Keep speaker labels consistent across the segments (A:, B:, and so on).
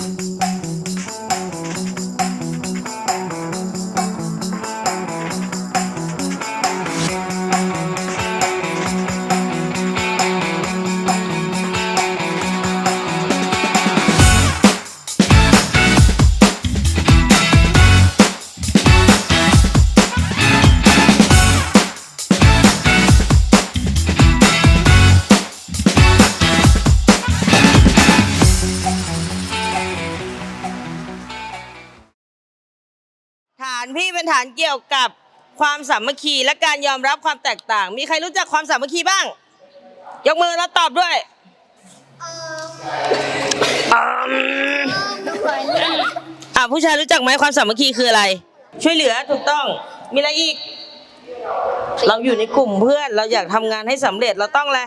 A: ฐ ฐานเกี่ยวกับความสามัคคีและการยอมรับความแตกต่าง มีใครรู้จักความสามัคคีบ้าง ยกมือแล้วตอบด้วยอืมอ่าผู้ชายรู้จักไหมความสามัคคีคืออะไร ช่วยเหลือถูกต้อง มีอะไรอีก เราอยู่ในกลุ่มเพื่อน เราอยากทำงานให้สำเร็จเราต้องอะไร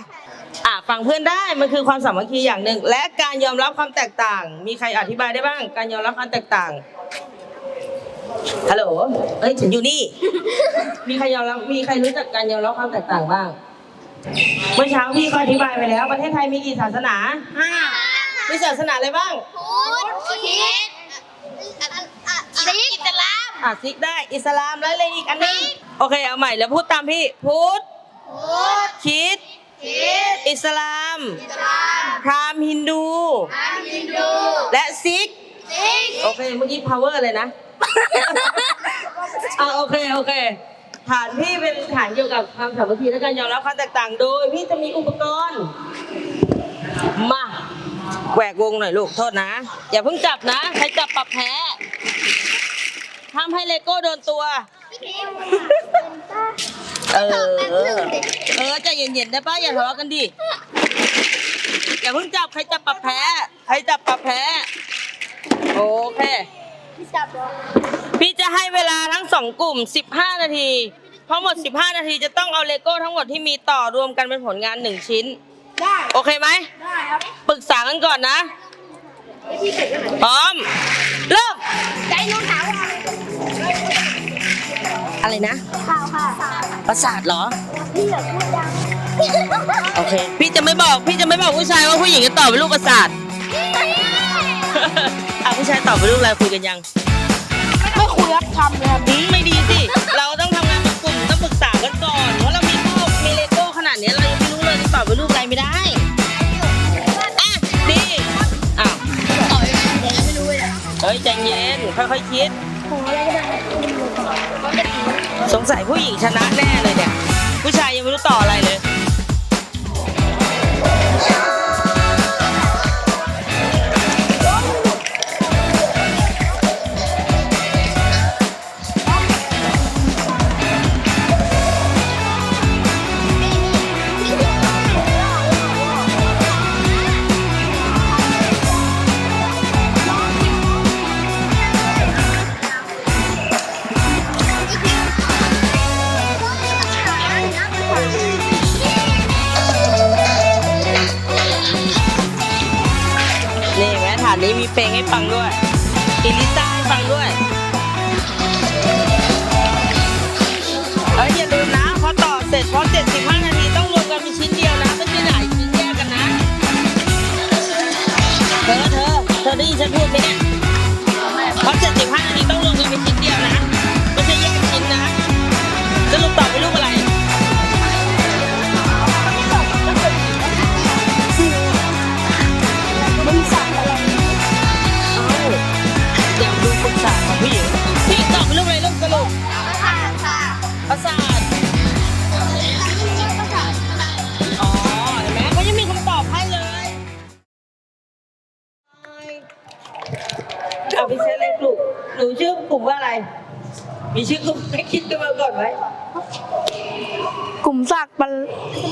A: อ่าฟังเพื่อนได้มันคือความสามัคคีอย่างหนึ่ง และการยอมรับความแตกต่าง มีใครอธิบายได้บ้าง การยอมรับความแตกต่าง ฮัลโหล เอ้ยฉันอยู่นี่ มีใครยอมรับ มีใครรู้จักการยอมรับความแตกต่างบ้าง เมื่อเช้าพี่ก็อธิบายไปแล้ว ประเทศไทยมีกี่ศาสนา
B: ห้า
A: มีศาสนาอะไรบ้าง
B: พุทธคริสต์ซิกอิสลาม
A: อะซิกได้ อิสลามแล้วอะไรอีกอันหนึงโอเค เอาใหม่แล้วพูดตามพี่ พุทธ
B: พุทธ
A: คริด
B: คริสต์
A: อิสลาม
B: อิสลาม
A: พราหมณ์ฮินดู
B: พราหมณ์ฮินดู
A: และซิก
B: ซิก
A: โอเค เมื่อกี้ power เลยนะ อะโอเคโอเค ฐานพี่เป็นฐานเกี่ยวกับความสามัคคีและการยอมรับความแตกต่างโดยพี่จะมีอุปกรณ์ มาแหวกวงหน่อยลูกโทษนะ อย่าเพิ่งจับนะ ใครจับปรับแพ้ห้ามให้เลโก้โดนตัว เออ เออใจเย็นๆได้ปะอย่าทะเลาะกันดิ อย่าเพิ่งจับใครจับปรับแพ้ ใครจับปรับแพ้ โอเค
B: จับเหรอ
A: พี่จะให้เวลาทั้งสองกลุ่ม 15 นาที เพราะหมด 15 นาทีจะต้องเอาเลโก้ทั้งหมดที่มีต่อรวมกันเป็นผลงาน1ชิ้น
B: ได้
A: โอเคไหม
B: ได้ครับ
A: ปรึกษากันก่อนนะพร้อม เริ่ม
B: ใจนุ่นถามว่า
A: อะไรนะ
B: ข่าวค่ะ
A: ประสาทเหรอ
B: พี่อย่าพูดดัง
A: โอเค พี่จะไม่บอก พี่จะไม่บอกผู้ชายว่าผู้หญิงจะตอบเป็นลูกประสาท อะผู้ชายตอบเป็นลูกอะไรคุยกันยัง
B: ไม่คุยครับทำเลยครับ
A: อืมไม่ดีสิ เราต้องทำงานเป็นกลุ่มต้องปรึกษากันก่อนเพราะเรามีโลกมีเลโก้ขนาดเนี้ยเรายังไม่รู้เลยจะตอบเป็นรูปอะไรไม่ได้ อะดีอ้าว
B: ต่อยยังไงผมไม่รู้เลยอะ
A: เฮ้ยใจเย็นค่อยๆคิด
B: ผมอะไรก็ได้เขาจะตี
A: สงสัยผู้หญิงชนะแน่เลยเนี่ย ผู้ชายยังไม่รู้ต่ออะไรเลย ให้ฟังด้วยอิลิซ่าให้ฟังด้วย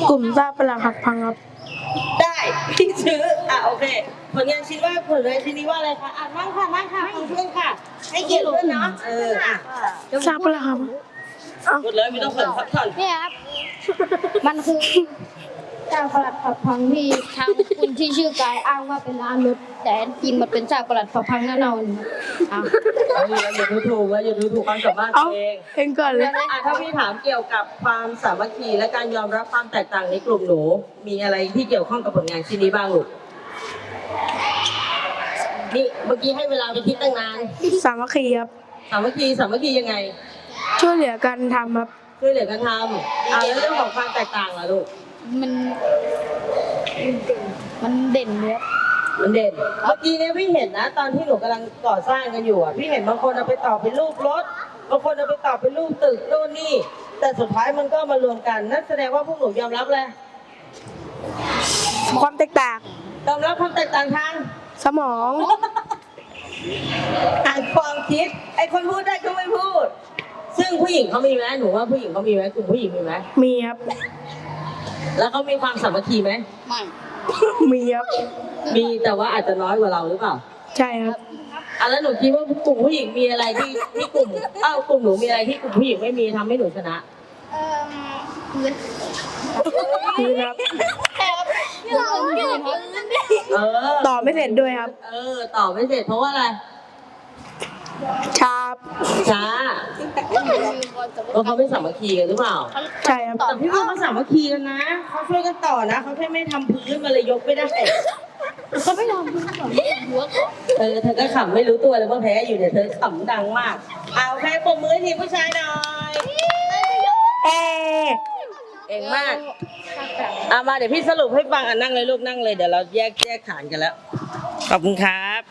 C: กลุ่มซากปลังหักพังครับ
A: ได้พี่ซื้อ อะโอเค ผลงานชิ้นว่าผลงานชิ้นนี้ว่าอะไรคะ อะนั่งค่ะนั่งค่ะฟังเพื่อนค่ะ ให้เกียรติเพื่อนเนาะ เออ อะ
C: ซากปลังหักพัง
A: หมดเลยไม่ต้องเขินสักท่อน
B: เนี่ยครับ มันคือ ซากปลัดผักพังที่ทางคุณที่ชื่อกายอ้างว่าเป็นร้านรถแต่จริงมันเป็นซากปลัดผักพังเน่าๆนี่ครับ
A: อย่าดูถูกว่าอย่าดูถูกความสามารถ
C: เอา
A: ตัวเอง
C: เองก่อนเลย
A: อะถ้าพี่ถามเกี่ยวกับความสามัคคีและการยอมรับความแตกต่างในกลุ่มหนู มีอะไรที่เกี่ยวข้องกับผลงานชิ้นนี้บ้างลูกนี่เมื่อกี้ให้เวลาไปคิดตั้งนาน
C: สามัคคีครับ
A: สามัคคีสามัคคียังไง
C: ช่วยเหลือกันทำครับ
A: ช่วยเหลือกันทำอ่าแล้วเรื่องของความแตกต่างล่ะลูก
B: มันมันเด่นเลยครับ
A: มันเด่น เมื่อกี้เนี่ยพี่เห็นนะ ตอนที่หนูกำลังก่อสร้างกันอยู่อะ พี่เห็นบางคนเอาไปต่อเป็นรูปรถ บางคนเอาไปต่อเป็นรูปตึกโน่นนี่ แต่สุดท้ายมันก็มารวมกัน นั่นแสดงว่าพวกหนูยอมรับเลย
C: ความแตกต่าง
A: ยอมรับความแตกต่างทาง
C: สมอง
A: ทางความคิด ไอ้คนพูดได้ก็ไม่พูด ซึ่งผู้หญิงเขามีไหมหนูว่าผู้หญิงเขามีไหมกลุ่มผู้หญิงมีไหม
C: มีครับ
A: แล้วเขามีความสามัคคีไหม
B: ไม่
C: มีครับ
A: มีแต่ว่าอาจจะน้อยกว่าเราหรือเปล่า
C: ใช่ครับ
A: อะแล้วหนูคิดว่ากลุ่มผู้หญิงมีอะไรที่ที่กลุ่มอ้าวกลุ่มหนูมีอะไรที่กลุ่มผู้หญิงไม่มีทำให้หนูชนะ
B: เอ่อพื้น
C: พื้นครับ
B: ครับพื้นพื้นครับ
A: เออ
C: ต่อไม่เสร็จด้วยครับ
A: เออต่อไม่เสร็จเพราะว่าอะไร
C: ชาบ
A: ช้าเพราะเขาไม่สามัคคีกันหรือเปล่า
C: ใช่ครับ
A: แต่พี่ว่าเขาสามัคคีกันนะเขาช่วยกันต่อนะเขาแค่ไม่ทำพื้นมันเลยยกไม่ได้
B: เขาไม่ยอมพื้นก่อนหัวก่อน
A: เออเธอก็ขำไม่รู้ตัวเลยว่าแพ้อยู่เนี่ยเธอขำดังมาก เอาแพ้ปมมือให้ทีมผู้ชายหน่อย
C: เอ
A: เก่งมากเอามาเดี๋ยวพี่สรุปให้ฟังอะนั่งเลยลูกนั่งเลยเดี๋ยวเราแยกแยกฐานกันแล้วขอบคุณครับอืม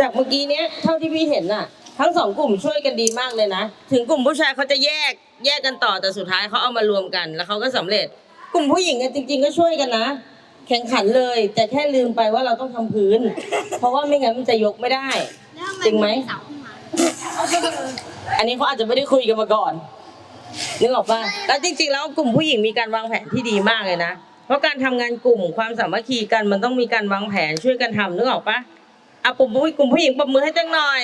A: จากเมื่อกี้เนี้ยเท่าที่พี่เห็นน่ะ ทั้งสองกลุ่มช่วยกันดีมากเลยนะ ถึงกลุ่มผู้ชายเขาจะแยกแยกกันต่อแต่สุดท้ายเขาเอามารวมกัน แล้วเขาก็สำเร็จ กลุ่มผู้หญิงกันจริง ๆ ก็ช่วยกันนะ แข่งขันเลย แต่แค่ลืมไปว่าเราต้องทำพื้น เพราะว่าไม่งั้นมันจะยกไม่ได้จริงไหมอันนี้เขาอาจจะไม่ได้คุยกันมาก่อนนึกออกป่ะแล้วจริงๆ แล้วกลุ่มผู้หญิงมีการวางแผนที่ดีมากเลยนะ ราะการทำงานกลุ่มความสามัคคีกันมันต้องมีการวางแผนช่วยกันทำนึกออกปะอะกลุ่มผู้กลุ่มผู้หญิงปรบมือให้จังหน่อย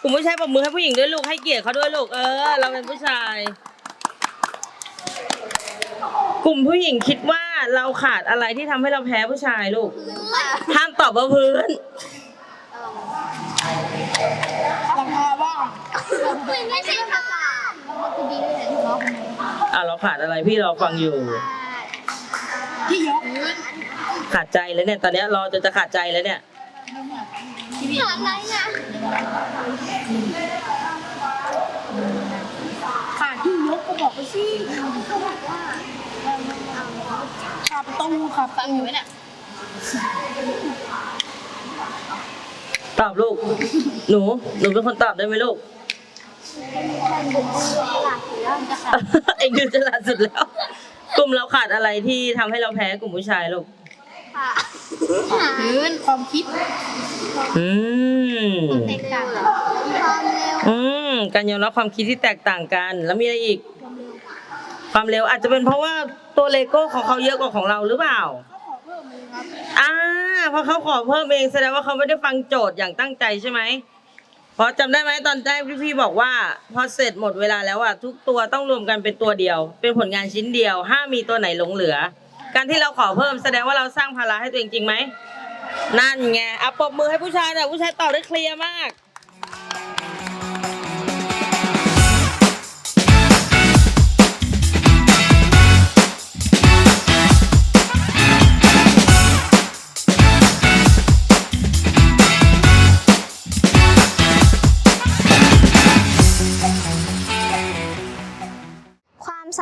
A: กลุ่มผู้ชายปรบมือให้ผู้หญิงด้วยลูกให้เกียรติเขาด้วยลูกเออ เราเป็นผู้ชาย กลุ่มผู้หญิงคิดว่าเราขาดอะไรที่ทำให้เราแพ้ผู้ชายลูกห้ามตอบว่าพื้น
B: หลังคาบ้างไม่ใช่ค่ะมันคือดีเลยที่เรา
A: อะเราขาดอะไรพี่รอฟังอยู่
B: ที่ยก
A: ขาดใจแล้วเนี่ย ตอนเนี้ยรอจนจะขาดใจแล้วเนี่ย
B: ขาดอะไรนะขาดที่ยกก็บอกไปสิขาประตูขาฟังอยู่ไหมเนี่ย
A: ตอบลูก หนู หนูเป็นคนตอบได้ไหมลูก เองดูฉลาดสุดแล้ว กลุ่มเราขาดอะไรที่ทำให้เราแพ้กลุ่มผู้ชายลูก
B: พื้นความคิด
A: อืม
B: แตกต่างความเร็ว
A: อืม การยอมรับความคิดที่แตกต่างกัน แล้วมีอะไรอีก ความเร็วอาจจะเป็นเพราะว่าตัวเลโก้ของเขาเยอะกว่าของเราหรือเปล่า อ่าเพราะเขาขอเพิ่มเองแสดงว่าเขาไม่ได้ฟังโจทย์อย่างตั้งใจใช่ไหม เพราะจำได้ไหมตอนแรกพี่พี่บอกว่า พอเสร็จหมดเวลาแล้วอะทุกตัวต้องรวมกันเป็นตัวเดียว เป็นผลงานชิ้นเดียวห้ามมีตัวไหนหลงเหลือ การที่เราขอเพิ่มแสดงว่าเราสร้างภาระให้ตัวเองจริงไหมนั่นไงอะปรบมือให้ผู้ชายหน่อยผู้ชายตอบได้เคลียร์มาก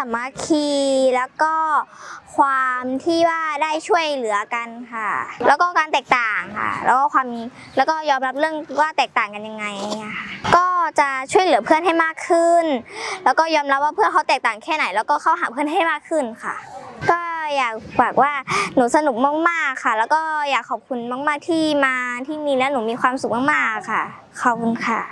A: า
D: มสามัคคี แล้วก็ความที่ว่าได้ช่วยเหลือกันค่ะ แล้วก็การแตกต่างค่ะ แล้วก็ความแล้วก็ยอมรับเรื่องว่าแตกต่างกันยังไงอะค่ะก็จะช่วยเหลือเพื่อนให้มากขึ้น แล้วก็ยอมรับว่าเพื่อนเขาแตกต่างแค่ไหน แล้วก็เข้าหาเพื่อนให้มากขึ้นค่ะ ก็อยากบอกว่าหนูสนุกมากๆค่ะ แล้วก็อยากขอบคุณมาก ๆที่มาที่นี่แล้วหนูมีความสุขมากๆค่ะขอบคุณค่ะ